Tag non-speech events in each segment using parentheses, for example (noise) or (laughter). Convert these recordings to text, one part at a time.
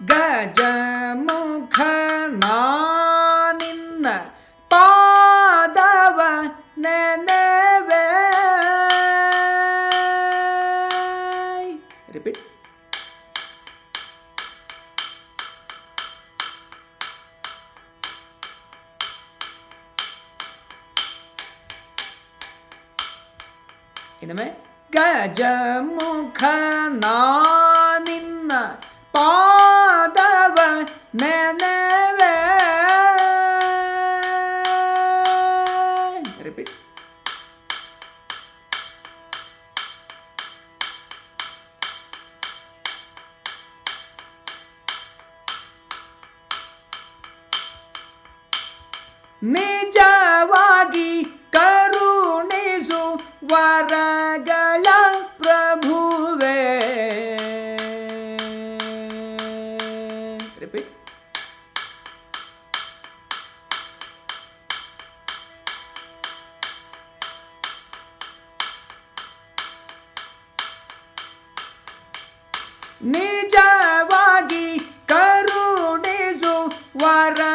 ಗಜಮುಖ ನಿನ್ನ ಪಾದವ ನೆನವೆ ರಿಪೀಟ್ ಇನ್ನೊಮ್ಮೆ ಗಜಮುಖ ನಿನ್ನ ನಿಜವಾಗಿ ಕರುಣಿಸು ವರಗಳ ಪ್ರಭುವೇ ರಿಪೀಟ್ ನಿಜವಾಗಿ ಕರುಣಿಸು ವರಗಳ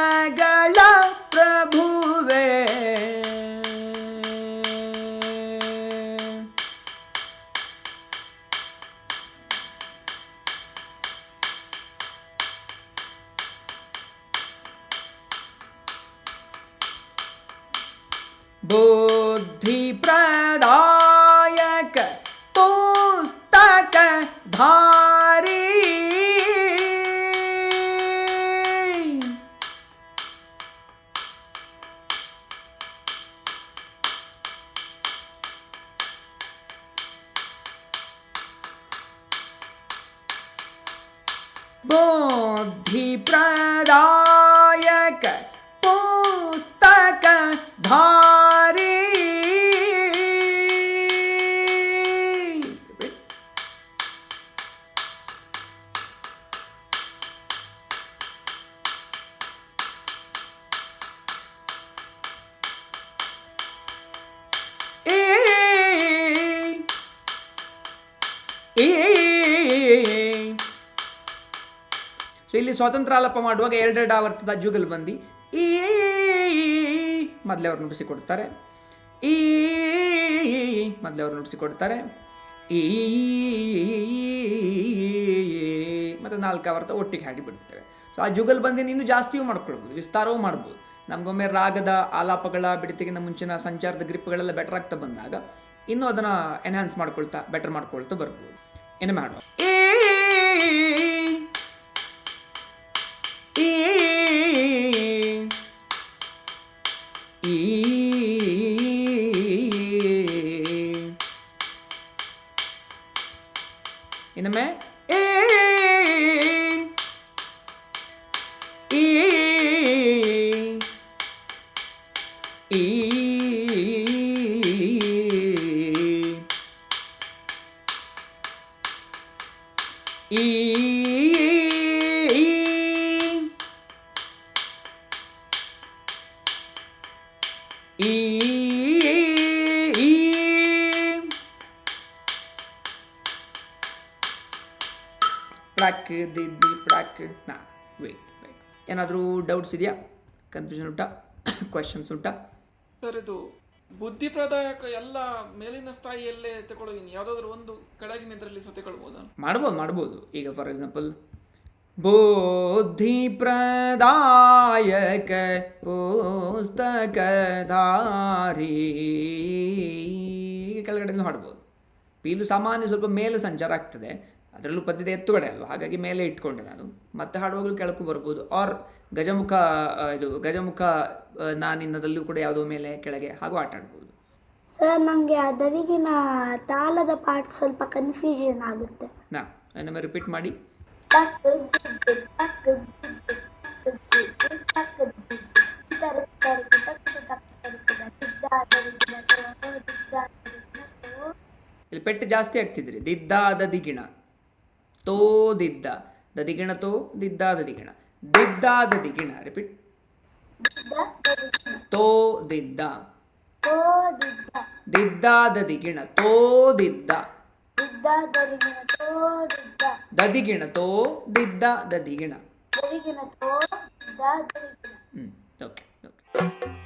बुद्धिप्रदायक पुस्तक धारी। बुद्धिप्रा ಸೊ ಇಲ್ಲಿ ಸ್ವಾತಂತ್ರ್ಯ ಆಲಪ ಮಾಡುವಾಗ ಎರಡೆರಡು ಆವರ್ತದ ಜುಗಲ್ ಬಂದಿ ಈ ಮೊದಲೇ ಅವ್ರು ನುಡಿಸಿಕೊಡ್ತಾರೆ ಈ ಮೊದಲೇ ಅವ್ರು ನುಡಿಸಿಕೊಡ್ತಾರೆ ಈ ಮತ್ತು ನಾಲ್ಕು ಆವರ್ತ ಒಟ್ಟಿಗೆ ಹಾಡಿಬಿಡ್ತೇವೆ ಸೊ ಆ ಜುಗಲ್ ಬಂದಿ ಇನ್ನೂ ಜಾಸ್ತಿಯೂ ಮಾಡ್ಕೊಳ್ಬೋದು ವಿಸ್ತಾರವೂ ಮಾಡ್ಬೋದು ನಮಗೊಮ್ಮೆ ರಾಗದ ಆಲಾಪಗಳ ಬಿಡಿತಿಗಿಂತ ಮುಂಚಿನ ಸಂಚಾರದ ಗ್ರಿಪ್ಗಳೆಲ್ಲ ಬೆಟರ್ ಆಗ್ತಾ ಬಂದಾಗ ಇನ್ನೂ ಅದನ್ನು ಎನ್ಹಾನ್ಸ್ ಮಾಡ್ಕೊಳ್ತಾ ಬೆಟರ್ ಮಾಡ್ಕೊಳ್ತಾ ಬರ್ಬೋದು in a matter. In the man. ಈ ಪ್ರಾಕ್ ದಿ ಪ್ರಾಕ್ ನಾ ವೇಟ್ ವೇಟ್ ಏನಾದರೂ ಡೌಟ್ಸ್ ಇದೆಯಾ? ಕನ್ಫ್ಯೂಷನ್ ಉಂಟಾ? (coughs) ಕ್ವೆಶನ್ಸ್ ಉಂಟಾ? ಸರ್, ಇದು ಬುದ್ಧಿ ಪ್ರದಾಯಕ ಎಲ್ಲ ಮೇಲಿನ ಸ್ಥಾಯಿಯಲ್ಲೇ ತಗೊಳ್ಳುವಿನಿ ಯಾವುದಾದ್ರೂ ಒಂದು ಕೆಳಗಿನ ಇದರಲ್ಲಿ ಸಹ ತಗೊಳ್ಬೋದಾ. ಮಾಡ್ಬೋದು ಮಾಡ್ಬೋದು. ಈಗ ಫಾರ್ ಎಕ್ಸಾಂಪಲ್ ಬುದ್ಧಿ ಪ್ರದಾಯಕ ಪುಸ್ತಕ ಧಾರಿ ಕೆಳಗಡೆಯಿಂದ ಹಾಡ್ಬೋದು ಪೀಲು ಸಾಮಾನ್ಯ ಸ್ವಲ್ಪ ಮೇಲೆ ಸಂಚಾರ ಆಗ್ತದೆ. ಅದರಲ್ಲೂ ಪದ್ಯದ ಎತ್ತುಗಡೆ ಅಲ್ವಾ? ಹಾಗಾಗಿ ಮೇಲೆ ಇಟ್ಕೊಂಡೆ ನಾನು. ಮತ್ತೆ ಹಾಡುವಾಗಲೂ ಕೆಳಕ್ಕೂ ಬರ್ಬೋದು. ಆರ್ ಗಜಮುಖ ಇದು ಗಜಮುಖ ನಾನಿನ್ನದಲ್ಲೂ ಕೂಡ ಯಾವುದೋ ಮೇಲೆ ಕೆಳಗೆ ಹಾಗೂ ಆಟ ಆಡ್ಬೋದು. ಸರ್ ನನಗೆ ಅದರಿಗಿನ ತಾಳದ ಪಾಠ ಸ್ವಲ್ಪ ಕನ್ಫ್ಯೂಷನ್ ಆಗುತ್ತೆ. ನಾ ಇನ್ನೊಮ್ಮೆ ರಿಪೀಟ್ ಮಾಡಿ. ಇಲ್ಲಿ ಪೆಟ್ಟು ಜಾಸ್ತಿ ಆಗ್ತಿದ್ರಿ. ದಿದ್ದಾದ ದದಿಗಿಣ ತೋ ದಿದ್ದ. ದದಿಗಿಣ ತೋ ದಿದ್ದ ದದಿಗಿಣ. ದಿದ್ದ ದದಿಗಿಣ. ರಿಪೀಟ್. ತೋ ದಿದ್ದ. ದಿದ್ದ. ದದಿಗಿಣ. ತೋ ದಿದ್ದ. ದದಿಗಿಣ. ತೋ ದಿದ್ದ. ದದಿಗಿಣ ಓಕೆ. ಓಕೆ.